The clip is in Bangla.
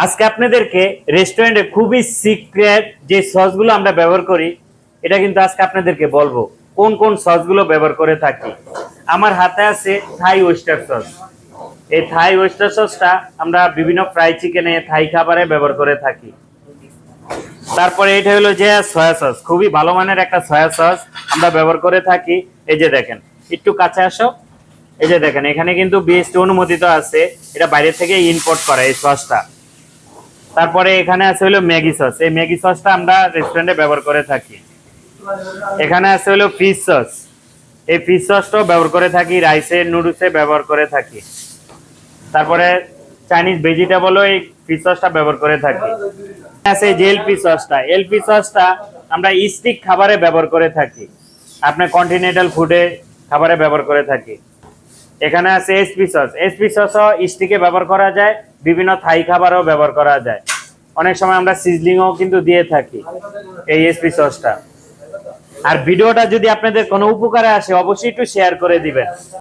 আজকে আপনাদেরকে রেস্টুরেন্টে খুবই সিক্রেট যে সসগুলো আমরা ব্যবহার করি, এটা কিন্তু আজকে আপনাদেরকে বলব, কোন কোন সসগুলো ব্যবহার করে থাকি। আমার হাতে আছে থাই ওয়েস্টার সস এই থাই ওয়েস্টার সসটা আমরা বিভিন্ন ফ্রাই চিকেনে থাই খাবারে ব্যবহার করে থাকি। তারপরে এটা হলো যে সয়া সস খুবই ভালো মানের একটা সয়া সস আমরা ব্যবহার করে থাকি। এই যে দেখেন, একটু কাছে আসো। এই যে দেখেন, এখানে কিন্তু বিএসটি অনুমোদিত আছে। এটা বাইরে থেকে ইম্পোর্ট করা এই সসটা তারপরে এখানে আছে হলো ম্যাগি সস। এই ম্যাগি সসটা আমরা রেস্টুরেন্টে ব্যবহার করে থাকি। এখানে আছে হলো ফিশ সস এই ফিশ সসটাও ব্যবহার করে থাকি রাইসে নুডলসে ব্যবহার করে থাকি। তারপরে চাইনিজ ভেজিটেবলও এই ফিশ সসটা ব্যবহার করে থাকি। আছে যে এলপি সসটা এলপি সসটা আমরা স্টিক খাবারে ব্যবহার করে থাকি। আপনার কন্টিনেন্টাল ফুডে খাবারে ব্যবহার করে থাকি। এখানে আছে এসপি সস এসপি সসও স্টিকে ব্যবহার করা যায়। বিভিন্ন থাই খাবারও ব্যবহার করা যায়। অনেক সময় আমরা সিজলিংও কিন্তু দিয়ে থাকি এই এসপি সসটা আর ভিডিওটা যদি আপনাদের কোনো উপকারে আসে, অবশ্যই একটু শেয়ার করে দিবেন।